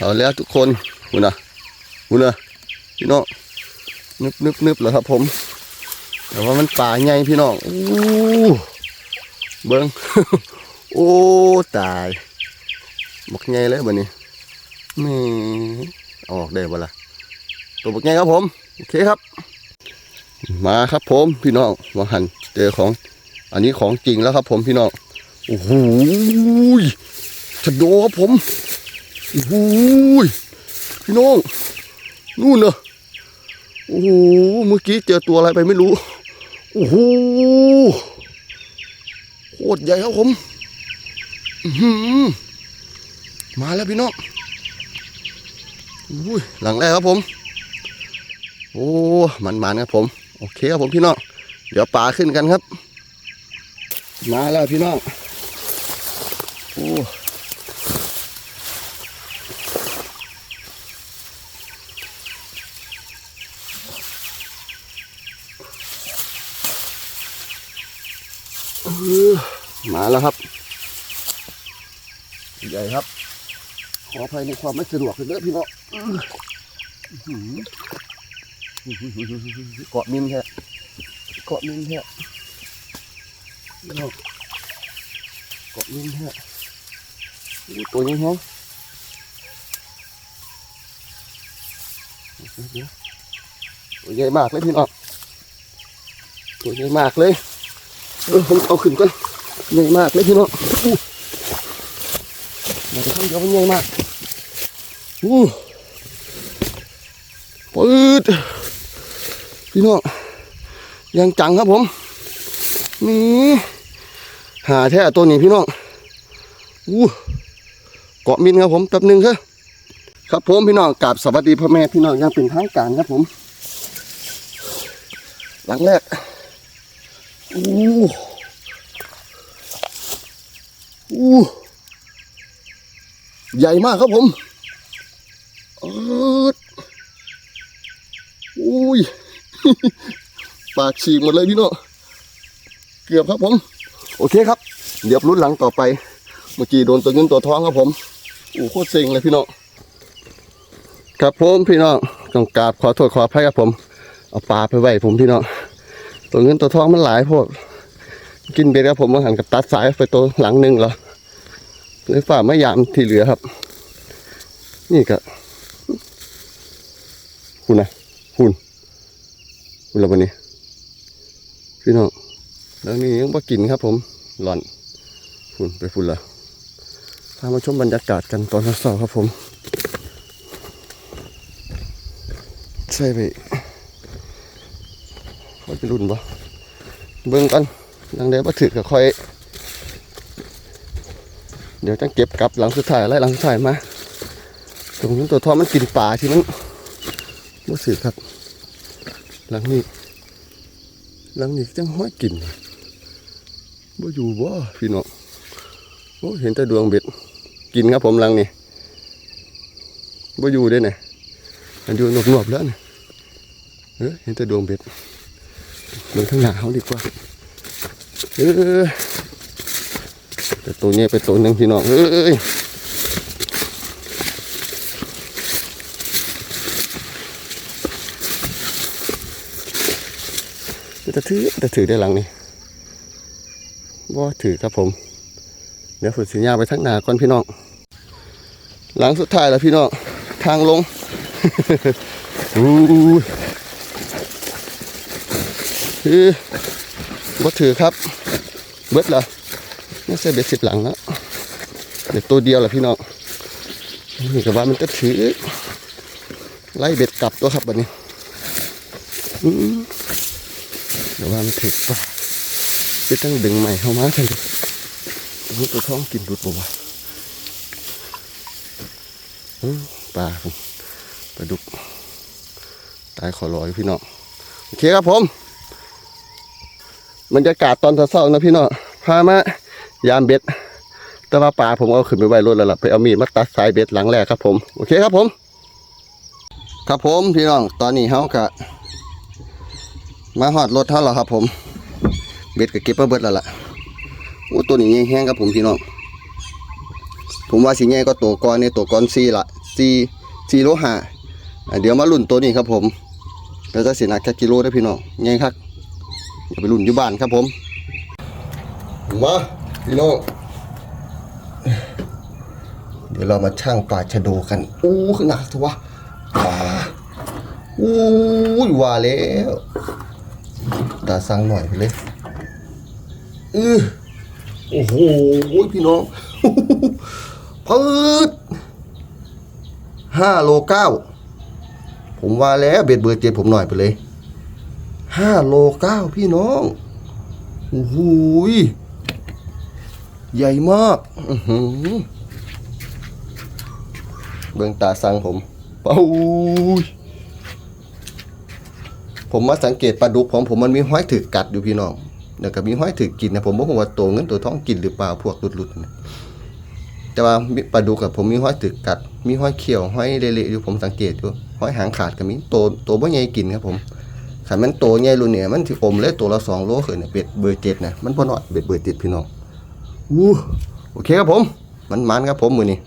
เอาแล้วทุกคนหุ่นะหุ่นะพี่น้องนึบนึบนึบแล้วครับ ผม แต่ว่ามันป่าใหญ่พี่น้องอู้เบิ้งโอ้ตายบักใหญ่เลยบัดนี้แม่ออกได้บ่ล่ะตัวบักใหญ่ครับผมโอเคครับ มาครับผมพี่น้องมาหันเจอของ อันนี้ของจริงแล้วครับ ผมพี่น้องโอ้โหชะโดครับผม โอ้โหพี่น้อง นู่นเนอะโอ้โห เมื่อกี้เจอตัวอะไรไปไม่รู้ โอ้โห โคตรใหญ่ครับผมหืมาแล้วพี่น้องอุ้ยหลังแรกครับผม โอ้ มันมันครับผม โอเคครับผมพี่น้อง เดี๋ยวปลาขึ้นกันครับ มาแล้วพี่น้อง โอ้เออ มาแล้วครับ ใหญ่ครับ ขออภัยในความไม่สะดวกเลยเด้อพี่น้องอื้อหือเกาะมินแท้เกาะมินแท้พี่น้องเกาะมินแท้โอ้ตัวนี้แฮงเดี๋ยวตัวใหญ่มากเลยพี่น้องตัวใหญ่มากเลย เออผมเอาขึ้นก่อนใหญ่มากเลยพี่น้องอู้มาจะทำเดียวมันใหญ่มากอู้ปืดพี่น้องยังจังครับผมนี่หาแท้ตัวนี้พี่น้องอู้เกาะมินครับผมแป๊บหนึงครับครับผมพี่น้องกราบสวัสดีพ่อแม่พี่น้องยังเป็นทางการครับผม หลังแรกอู้ ใหญ่มากครับผมอออุ้ย ปากฉีกหมดเลยพี่โน่เกือบครับผม โอเคครับ เดี๋ยวรุ่นหลังต่อไป เมื่อกี้โดนตัวเงินตัวทองครับผมโอ้โคตรเซ็งเลยพี่โน่ครับผมพี่น้องต้องกราบขอโทษขออภัยครับผม เอาปลาไปไว้ผมพี่น้องตัวเงินตัวทองมันหลายพวก กินเบ็ดครับผมมาหันกับตัดสายไปตัวหลังหนึ่งเหรอ เลยฝ่าไม่ยามที่เหลือครับ นี่ก็คุณนะหุ่นหุ่นละวันนี้พี่น้องแล้วนี่ยังบ่กินครับ ผมหล่อนหุ่นไปฝุ่นละพามาชมบรรยากาศกันตอนเช้าครับผม ใช่ไปว่าจะรุ่นบ่เบิ่งกันดังเดียวบ่ถือก็ค่อย ดี๋ยวจะเก็บกลับหลังสุดท้ายไล่หลังสุดท้ายมาตรงนี้ตัวท่อมันกินป่าที่มันบ่สือครับ หลังนี้ หลังนี้จังห้อยกินบ่อยู่บ่พี่น้องโอ้เห็นแต่ดวงเบ็ดกินครับผมหลังนี้บ่อยู่เด้เนี่ยมันอยู่หนวบๆแล้วเนี่ยเออเห็นแต่ดวงเบ็ดเบิ่งข้างหน้าเขาดีกว่าเออ แต่ตัวนี้ไปตัวหนึ่งพี่น้องเอ้ยจะถือจะถือได้หลังนี่ว่าถือครับผม เดี๋ยวฝึกสัญญาไปทั้งหนาก่อนพี่น้อง หลังสุดท้ายแล้วพี่น้องทางลงอู้ยคือบ่ถือครับ เบิดละไม่ใช่เบ็ดสิบหลังแล้วเด็ดตัวเดียวแหละพี่น้องนี่ก็ว่ามันจะถือ ไล่เบ็ดกลับตัวครับบัดนี้เดี๋ยวว่ามันถึกป่ะจะต้องดึงใหม่เข้ามาทันทีรู้ตัวท้องกินรุดบ่วะปลาผมปลาดุก ตายขอรอยพี่น้องโอเคครับผมบรรยากาศตอนเช้าๆนะพี่น้องพามา ยามเบ็ด แต่ว่าปลาผมเอาขึ้นไปไว้รถแล้วล่ะไปเอามีดมาตัดสายเบ็ดหลังแรกครับผม โอเคครับผม ครับผมพี่น้อง ตอนนี้เฮากะมาหอดรถเท่าแล้วครับ ผม เบ็ดก็เก็บมาเบิดแล้วล่ะโอ้ตัวนี้แห้งครับผมพี่น้อง ผมว่าสิใหญ่ก็ตัวก้อนในตัวก้อนซีละสี่สี่โลหะเดี๋ยวมาลุ่นตัวนี้ครับผมแล้วจะเสียหนักแค่กิโลได้พี่น้องไงครับอย่าไปลุ่นอยู่บ้านครับผมมา พี่น้องเดี๋ยวเรามาช่างปลาชะโดกันอู้ขนาดตัวปลาอู้ยว่าแล้วตาสั่งหน่อยไปเลยอือโอ้โหพี่น้องพืดห้าโลเก้าผมว่าแล้วเบ็ดเบอร์เจ็ดผมหน่อยไปเลยห้าโลเก้าพี่น้องโอ้โหย ใหญ่มากเบื้องตาสังผมเป้าผมมาสังเกตปลาดุกของผมมันมีห้อยถือกัดอยู่พี่น้องแล้วก็มีห้อยถือกินนะผมบอกว่าตัวเงินตัวทองกินหรือเปล่าพวกหลุดๆนะแต่ว่าปลาดุกกับผมมีห้อยตึกกัด มีห้อยเขียวห้อยเละๆอยู่ผมสังเกตอยู่ห้อยหางขาดก็มีโตโตบ่ใหญ่กินครับผมขันมันโตใหญ่รุ่นเนี่ยมันที่อมเลยตัวละสองโลขึ้นเนี่ยเบ็ดเบอร์เจ็ดนะมันพอน้อยเบ็ดเบอร์เจ็ดพี่น้อง อู้โอเคครับผมมันมันครับผมมือนี้